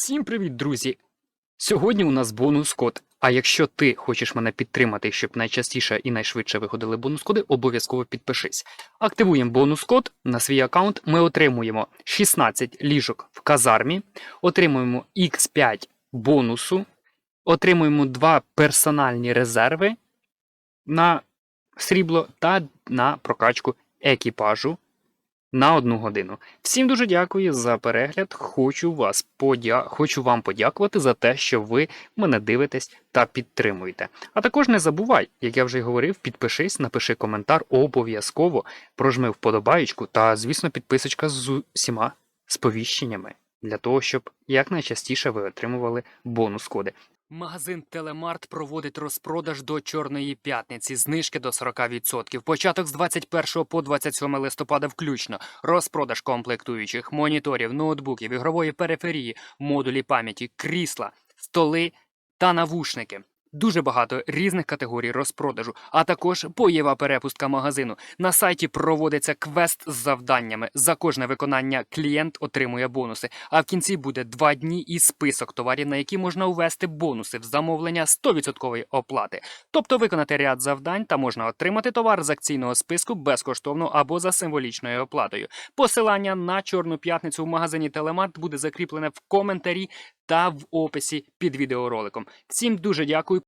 Всім привіт, друзі! Сьогодні у нас бонус код. А якщо ти хочеш мене підтримати, щоб найчастіше і найшвидше виходили бонус коди, обов'язково підпишись. Активуємо бонус код на свій аккаунт. Ми отримуємо 16 ліжок в казармі, отримуємо X5 бонусу, отримуємо 2 персональні резерви на срібло та на прокачку екіпажу на одну годину. Всім дуже дякую за перегляд. Хочу вас подя... Хочу вам подякувати за те, що ви мене дивитесь та підтримуєте. А також не забувай, як я вже й говорив, підпишись, напиши коментар обов'язково, прожми вподобаєчку та, звісно, підписочка з усіма сповіщеннями для того, щоб якнайчастіше ви отримували бонус коди. Магазин Телемарт проводить розпродаж до Чорної п'ятниці, знижки до 40%. Початок з 21 по 27 листопада включно. Розпродаж комплектуючих, моніторів, ноутбуків, ігрової периферії, модулі пам'яті, крісла, столи та навушники. Дуже багато різних категорій розпродажу, а також боєва перепустка магазину. На сайті проводиться квест з завданнями. За кожне виконання клієнт отримує бонуси. А в кінці буде два дні і список товарів, на які можна ввести бонуси в замовлення 100% оплати. Тобто виконати ряд завдань та можна отримати товар з акційного списку безкоштовно або за символічною оплатою. Посилання на Чорну п'ятницю в магазині Телемарт буде закріплене в коментарі та в описі під відеороликом. Всім дуже дякую.